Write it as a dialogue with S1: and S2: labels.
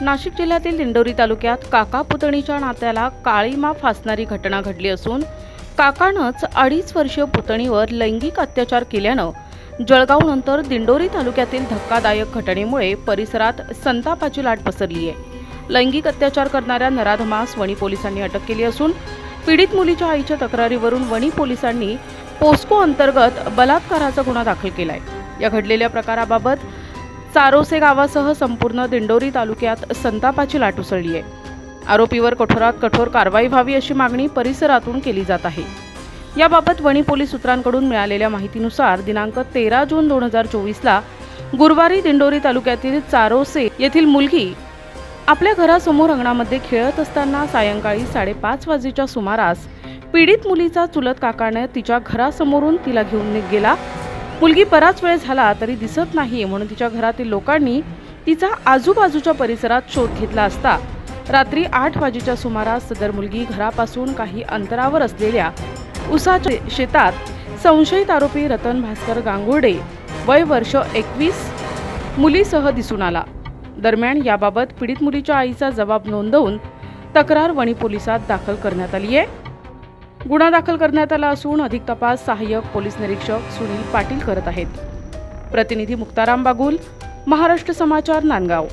S1: नाशिक जिल्ह्यातील दिंडोरी तालुक्यात काका पुतणीच्या नात्याला काळीमा फासणारी घटना घडली असून काकानंच अडीच वर्षीय पुतणीवर लैंगिक अत्याचार केल्यानं जळगावनंतर दिंडोरी तालुक्यातील धक्कादायक घटनेमुळे परिसरात संतापाची लाट पसरली आहे. लैंगिक अत्याचार करणाऱ्या नराधमास वणी पोलिसांनी अटक केली असून पीडित मुलीच्या आईच्या तक्रारीवरून वणी पोलिसांनी पोस्को अंतर्गत बलात्काराचा गुन्हा दाखल केलाय. या घडलेल्या प्रकाराबाबत चारोसे गावासह संपूर्ण दिंडोरी तालुक्यात संतापाची लाट उसळली आहे. आरोपीवर कठोरात कठोर कारवाई व्हावी अशी मागणी परिसरातून केली जात आहे. याबाबत वणी पोलीस सूत्रांकडून मिळालेल्या माहितीनुसार दिनांक तेरा जून दोन हजार चोवीसला गुरुवारी दिंडोरी तालुक्यातील चारोसे येथील मुलगी आपल्या घरासमोर अंगणामध्ये खेळत असताना सायंकाळी साडेपाच वाजेच्या सुमारास पीडित मुलीचा चुलत काकाने तिच्या घरासमोरून तिला घेऊन गेला. मुलगी बराच वेळ झाला तरी दिसत नाही म्हणून तिच्या घरातील लोकांनी तिचा आजूबाजूच्या परिसरात शोध घेतला असता. रात्री आठ वाजेच्या सुमारास सदर मुलगी घरापासून काही अंतरावर असलेल्या उसाच्या शेतात संशयित आरोपी रतन भास्कर गांगुर्डे वय वर्ष एकवीस मुलीसह दिसून आला. दरम्यान याबाबत पीडित मुलीच्या आईचा जबाब नोंदवून तक्रार वणी पोलिसात दाखल करण्यात आली आहे. गुन्हा दाखल करण्यात आला असून अधिक तपास सहाय्यक पोलीस निरीक्षक सुनील पाटील करत आहेत. प्रतिनिधी मुक्ताराम बागुल महाराष्ट्र समाचार नांदगाव.